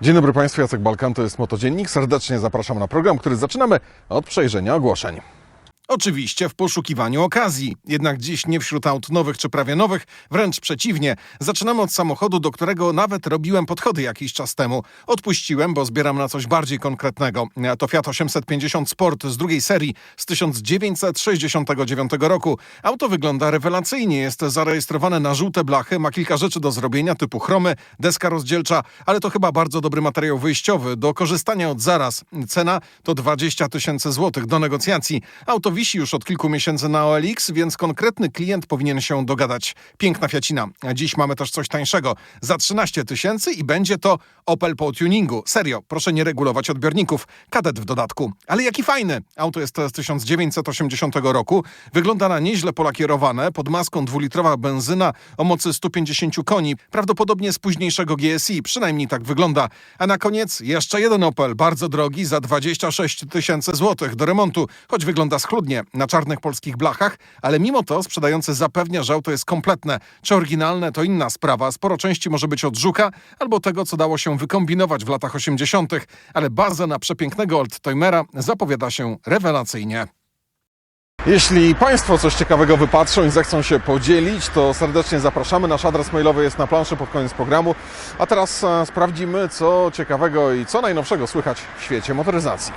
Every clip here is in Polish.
Dzień dobry Państwu, Jacek Balkan, to jest Motodziennik. Serdecznie zapraszam na program, który zaczynamy od przejrzenia ogłoszeń. Oczywiście w poszukiwaniu okazji. Jednak dziś nie wśród aut nowych czy prawie nowych, wręcz przeciwnie. Zaczynamy od samochodu, do którego nawet robiłem podchody jakiś czas temu. Odpuściłem, bo zbieram na coś bardziej konkretnego. To Fiat 850 Sport z drugiej serii z 1969 roku. Auto wygląda rewelacyjnie, jest zarejestrowane na żółte blachy, ma kilka rzeczy do zrobienia typu chromy, deska rozdzielcza, ale to chyba bardzo dobry materiał wyjściowy do korzystania od zaraz. Cena to 20 tysięcy złotych do negocjacji. Auto wisi już od kilku miesięcy na OLX, więc konkretny klient powinien się dogadać. Piękna Fiacina. Dziś mamy też coś tańszego. Za 13 tysięcy i będzie to Opel po tuningu. Serio, proszę nie regulować odbiorników. Kadet w dodatku. Ale jaki fajny! Auto jest z 1980 roku. Wygląda na nieźle polakierowane. Pod maską dwulitrowa benzyna o mocy 150 koni. Prawdopodobnie z późniejszego GSI. Przynajmniej tak wygląda. A na koniec jeszcze jeden Opel. Bardzo drogi. Za 26 tysięcy złotych do remontu. Choć wygląda schludnie na czarnych polskich blachach. Ale mimo to sprzedający zapewnia, że auto jest kompletne. Czy oryginalne to inna sprawa. Sporo części może być od Żuka albo tego, co dało się wykombinować w latach 80., ale baza na przepięknego oldtimera zapowiada się rewelacyjnie. Jeśli Państwo coś ciekawego wypatrzą i zechcą się podzielić, to serdecznie zapraszamy. Nasz adres mailowy jest na planszy pod koniec programu. A teraz e, sprawdzimy, co ciekawego i co najnowszego słychać w świecie motoryzacji.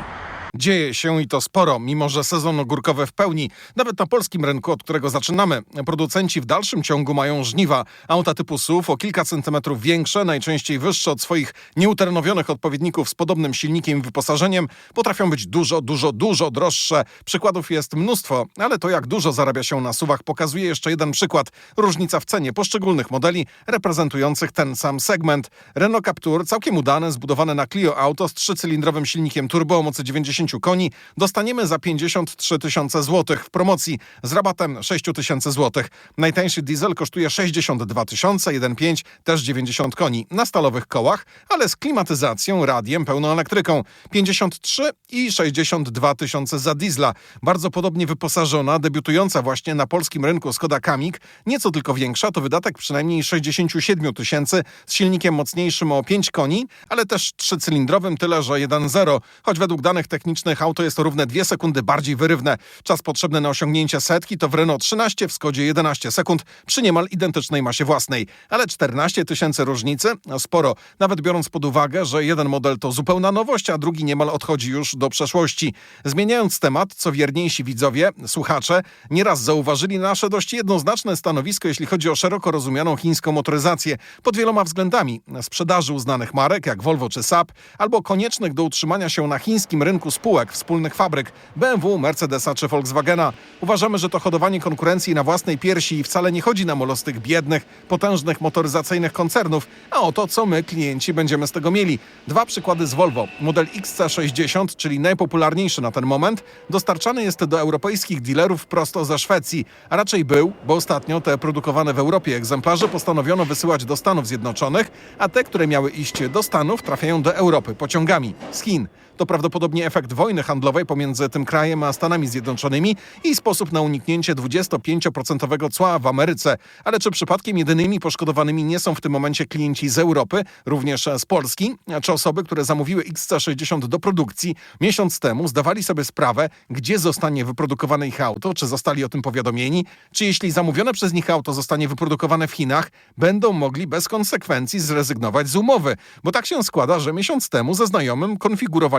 Dzieje się i to sporo, mimo że sezon ogórkowy w pełni. Nawet na polskim rynku, od którego zaczynamy, producenci w dalszym ciągu mają żniwa. Auta typu SUV o kilka centymetrów większe, najczęściej wyższe od swoich nieuterenowionych odpowiedników z podobnym silnikiem i wyposażeniem, potrafią być dużo, dużo, dużo droższe. Przykładów jest mnóstwo, ale to jak dużo zarabia się na suwach pokazuje jeszcze jeden przykład. Różnica w cenie poszczególnych modeli reprezentujących ten sam segment. Renault Captur, całkiem udane, zbudowane na Clio Auto z trzycylindrowym silnikiem turbo o mocy 90 koni, dostaniemy za 53 tysiące złotych w promocji z rabatem 6 tysięcy złotych. Najtańszy diesel kosztuje 62 tysiące, 1.5 też 90 koni na stalowych kołach, ale z klimatyzacją, radiem, pełną elektryką. 53 i 62 tysiące za diesla. Bardzo podobnie wyposażona, debiutująca właśnie na polskim rynku Skoda Kamik, nieco tylko większa, to wydatek przynajmniej 67 tysięcy z silnikiem mocniejszym o 5 koni, ale też trzycylindrowym, tyle że 1.0, choć według danych technicznych auto jest o równe 2 sekundy bardziej wyrywne. Czas potrzebny na osiągnięcie setki to w Renault 13, w Skodzie 11 sekund przy niemal identycznej masie własnej. Ale 14 tysięcy różnicy? No sporo. Nawet biorąc pod uwagę, że jeden model to zupełna nowość, a drugi niemal odchodzi już do przeszłości. Zmieniając temat, co wierniejsi widzowie, słuchacze, nieraz zauważyli nasze dość jednoznaczne stanowisko, jeśli chodzi o szeroko rozumianą chińską motoryzację pod wieloma względami. Sprzedaży uznanych marek jak Volvo czy Saab, albo koniecznych do utrzymania się na chińskim rynku spółek, wspólnych fabryk BMW, Mercedesa czy Volkswagena. Uważamy, że to hodowanie konkurencji na własnej piersi i wcale nie chodzi nam o los tych biednych, potężnych motoryzacyjnych koncernów, a o to, co my, klienci, będziemy z tego mieli. Dwa przykłady z Volvo. Model XC60, czyli najpopularniejszy na ten moment, dostarczany jest do europejskich dealerów prosto ze Szwecji, a raczej był, bo ostatnio te produkowane w Europie egzemplarze postanowiono wysyłać do Stanów Zjednoczonych, a te, które miały iść do Stanów, trafiają do Europy pociągami z Chin. To prawdopodobnie efekt wojny handlowej pomiędzy tym krajem a Stanami Zjednoczonymi i sposób na uniknięcie 25% cła w Ameryce. Ale czy przypadkiem jedynymi poszkodowanymi nie są w tym momencie klienci z Europy, również z Polski, czy osoby, które zamówiły XC60 do produkcji miesiąc temu, zdawali sobie sprawę, gdzie zostanie wyprodukowane ich auto, czy zostali o tym powiadomieni, czy jeśli zamówione przez nich auto zostanie wyprodukowane w Chinach, będą mogli bez konsekwencji zrezygnować z umowy. Bo tak się składa, że miesiąc temu ze znajomym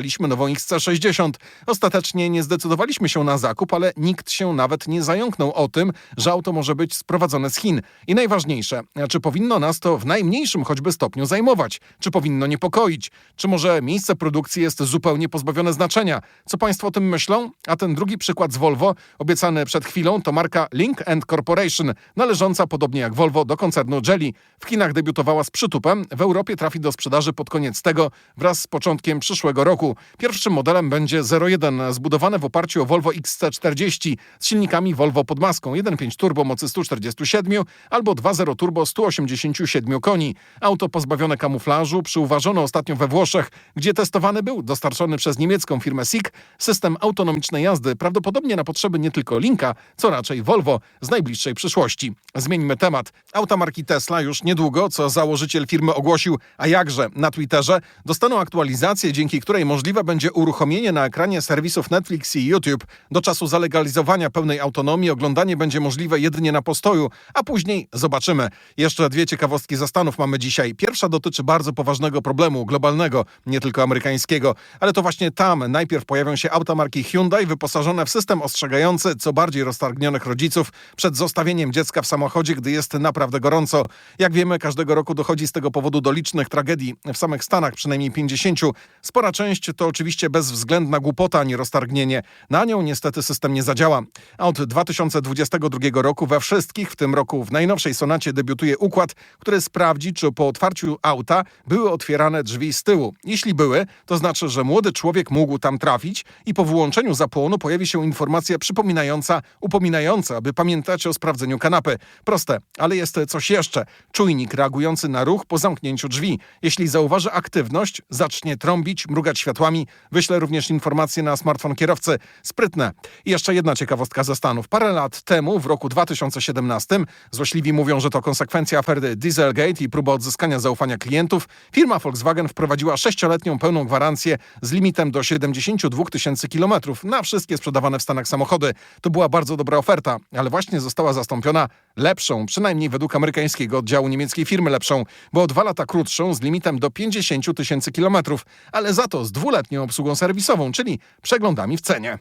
konfigurowaliśmy nową XC60. Ostatecznie nie zdecydowaliśmy się na zakup, ale nikt się nawet nie zająknął o tym, że auto może być sprowadzone z Chin. I najważniejsze, czy powinno nas to w najmniejszym choćby stopniu zajmować? Czy powinno niepokoić? Czy może miejsce produkcji jest zupełnie pozbawione znaczenia? Co Państwo o tym myślą? A ten drugi przykład z Volvo, obiecany przed chwilą, to marka Link Corporation, należąca podobnie jak Volvo do koncernu Jelly. W Chinach debiutowała z przytupem, w Europie trafi do sprzedaży pod koniec tego wraz z początkiem przyszłego roku. Pierwszym modelem będzie 01, zbudowane w oparciu o Volvo XC40 z silnikami Volvo pod maską 1.5 turbo mocy 147 albo 2.0 turbo 187 koni. Auto pozbawione kamuflażu, przyuważono ostatnio we Włoszech, gdzie testowany był dostarczony przez niemiecką firmę SICK system autonomicznej jazdy, prawdopodobnie na potrzeby nie tylko Linka, co raczej Volvo z najbliższej przyszłości. Zmieńmy temat. Auta marki Tesla już niedługo, co założyciel firmy ogłosił, a jakże na Twitterze, dostaną aktualizację, dzięki której możliwe będzie uruchomienie na ekranie serwisów Netflix i YouTube. Do czasu zalegalizowania pełnej autonomii oglądanie będzie możliwe jedynie na postoju, a później zobaczymy. Jeszcze dwie ciekawostki zastanów mamy dzisiaj. Pierwsza dotyczy bardzo poważnego problemu globalnego, nie tylko amerykańskiego, ale to właśnie tam najpierw pojawią się auta marki Hyundai wyposażone w system ostrzegający co bardziej roztargnionych rodziców przed zostawieniem dziecka w samochodzie, gdy jest naprawdę gorąco. Jak wiemy, każdego roku dochodzi z tego powodu do licznych tragedii. W samych Stanach przynajmniej 50. Spora część to oczywiście bezwzględna głupota, a nie roztargnienie. Na nią niestety system nie zadziała. A od 2022 roku we wszystkich, w tym roku w najnowszej sonacie debiutuje układ, który sprawdzi, czy po otwarciu auta były otwierane drzwi z tyłu. Jeśli były, to znaczy, że młody człowiek mógł tam trafić i po wyłączeniu zapłonu pojawi się informacja przypominająca, upominająca, aby pamiętać o sprawdzeniu kanapy. Proste, ale jest coś jeszcze. Czujnik reagujący na ruch po zamknięciu drzwi. Jeśli zauważy aktywność, zacznie trąbić, mrugać światłami, wyśle również informacje na smartfon kierowcy. Sprytne. I jeszcze jedna ciekawostka ze Stanów. Parę lat temu, w roku 2017, złośliwi mówią, że to konsekwencja afery Dieselgate i próba odzyskania zaufania klientów, firma Volkswagen wprowadziła sześcioletnią pełną gwarancję z limitem do 72 tysięcy kilometrów na wszystkie sprzedawane w Stanach samochody. To była bardzo dobra oferta, ale właśnie została zastąpiona lepszą, przynajmniej według amerykańskiego oddziału niemieckiej firmy lepszą, bo o dwa lata krótszą z limitem do 50 tysięcy kilometrów, ale za to z dwuletnią obsługą serwisową, czyli przeglądami w cenie.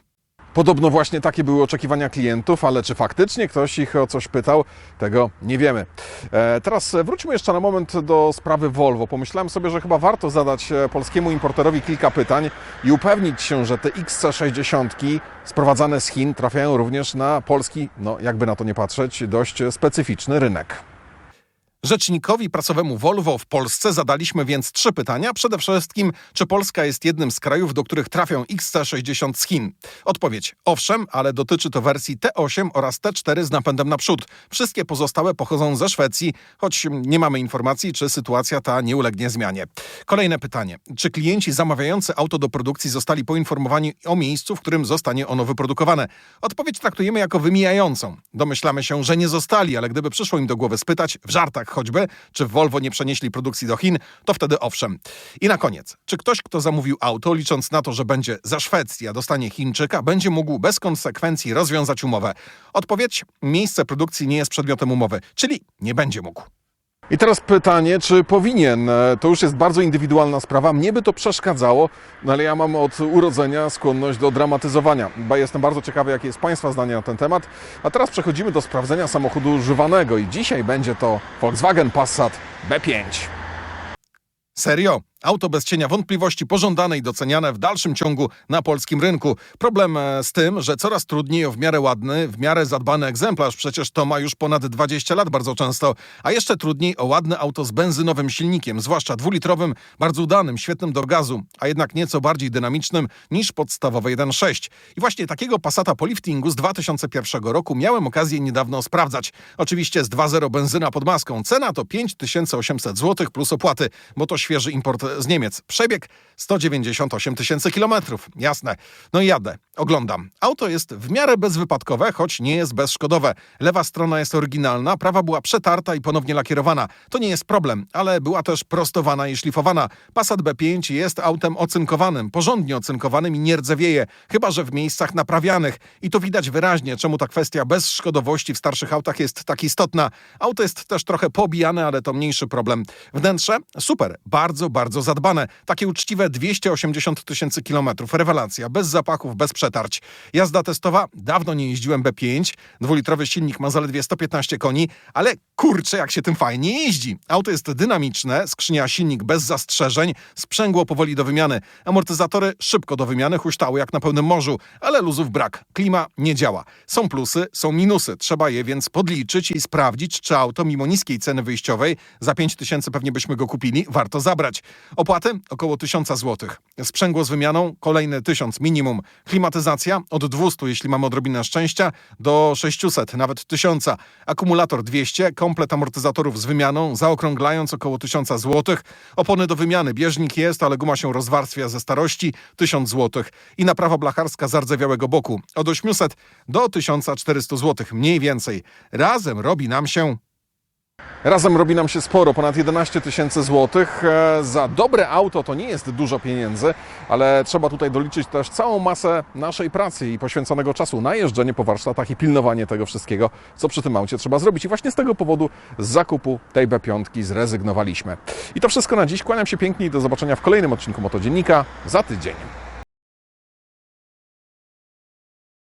Podobno właśnie takie były oczekiwania klientów, ale czy faktycznie ktoś ich o coś pytał, tego nie wiemy. E, teraz wróćmy jeszcze na moment do sprawy Volvo. Pomyślałem sobie, że chyba warto zadać e, polskiemu importerowi kilka pytań i upewnić się, że te XC60 sprowadzane z Chin trafiają również na polski, no jakby na to nie patrzeć, dość specyficzny rynek. Rzecznikowi prasowemu Volvo w Polsce zadaliśmy więc trzy pytania. Przede wszystkim, czy Polska jest jednym z krajów, do których trafią XC60 z Chin? Odpowiedź: owszem, ale dotyczy to wersji T8 oraz T4 z napędem naprzód. Wszystkie pozostałe pochodzą ze Szwecji, choć nie mamy informacji, czy sytuacja ta nie ulegnie zmianie. Kolejne pytanie: czy klienci zamawiający auto do produkcji zostali poinformowani o miejscu, w którym zostanie ono wyprodukowane? Odpowiedź traktujemy jako wymijającą. Domyślamy się, że nie zostali, ale gdyby przyszło im do głowy spytać, w żartach choćby, czy Volvo nie przenieśli produkcji do Chin, to wtedy owszem. I na koniec, czy ktoś, kto zamówił auto, licząc na to, że będzie za Szwecji, a dostanie Chińczyka, będzie mógł bez konsekwencji rozwiązać umowę? Odpowiedź: miejsce produkcji nie jest przedmiotem umowy, czyli nie będzie mógł. I teraz pytanie, czy powinien? To już jest bardzo indywidualna sprawa. Mnie by to przeszkadzało, no ale ja mam od urodzenia skłonność do dramatyzowania. Jestem bardzo ciekawy, jakie jest Państwa zdanie na ten temat. A teraz przechodzimy do sprawdzenia samochodu używanego i dzisiaj będzie to Volkswagen Passat B5. Serio? Auto bez cienia wątpliwości pożądane i doceniane w dalszym ciągu na polskim rynku. Problem e, z tym, że coraz trudniej o w miarę ładny, w miarę zadbany egzemplarz. Przecież to ma już ponad 20 lat bardzo często. A jeszcze trudniej o ładne auto z benzynowym silnikiem, zwłaszcza dwulitrowym, bardzo udanym, świetnym do gazu, a jednak nieco bardziej dynamicznym niż podstawowe 1.6. I właśnie takiego Passata po liftingu z 2001 roku miałem okazję niedawno sprawdzać. Oczywiście z 2.0 benzyna pod maską. Cena to 5800 zł plus opłaty, bo to świeży import z Niemiec. Przebieg 198 tysięcy kilometrów. Jasne. No i jadę. Oglądam. Auto jest w miarę bezwypadkowe, choć nie jest bezszkodowe. Lewa strona jest oryginalna, prawa była przetarta i ponownie lakierowana. To nie jest problem, ale była też prostowana i szlifowana. Passat B5 jest autem ocynkowanym, porządnie ocynkowanym i nie rdzewieje, chyba że w miejscach naprawianych. I to widać wyraźnie, czemu ta kwestia bezszkodowości w starszych autach jest tak istotna. Auto jest też trochę pobijane, ale to mniejszy problem. Wnętrze? Super. Bardzo, bardzo zadbane. Takie uczciwe 280 tysięcy kilometrów. Rewelacja. Bez zapachów, bez przetarć. Jazda testowa? Dawno nie jeździłem B5. Dwulitrowy silnik ma zaledwie 115 koni, ale kurczę, jak się tym fajnie jeździ. Auto jest dynamiczne, skrzynia silnik bez zastrzeżeń, sprzęgło powoli do wymiany. Amortyzatory szybko do wymiany, huśtały jak na pełnym morzu, ale luzów brak. Klima nie działa. Są plusy, są minusy. Trzeba je więc podliczyć i sprawdzić, czy auto mimo niskiej ceny wyjściowej, za 5 tysięcy pewnie byśmy go kupili, warto zabrać. Opłaty około 1000 zł. Sprzęgło z wymianą kolejne 1000 minimum. Klimatyzacja od 200, jeśli mamy odrobinę szczęścia, do 600, nawet 1000. Akumulator 200, komplet amortyzatorów z wymianą, zaokrąglając około 1000 zł. Opony do wymiany, bieżnik jest, ale guma się rozwarstwia ze starości, 1000 zł. I naprawa blacharska zardzewiałego boku od 800 do 1400 zł, mniej więcej. Razem robi nam się Razem robi nam się sporo, ponad 11 tysięcy złotych. E, Za dobre auto to nie jest dużo pieniędzy, ale trzeba tutaj doliczyć też całą masę naszej pracy i poświęconego czasu na jeżdżenie po warsztatach i pilnowanie tego wszystkiego, co przy tym aucie trzeba zrobić. I właśnie z tego powodu z zakupu tej B5 zrezygnowaliśmy. I to wszystko na dziś. Kłaniam się pięknie i do zobaczenia w kolejnym odcinku Motodziennika za tydzień.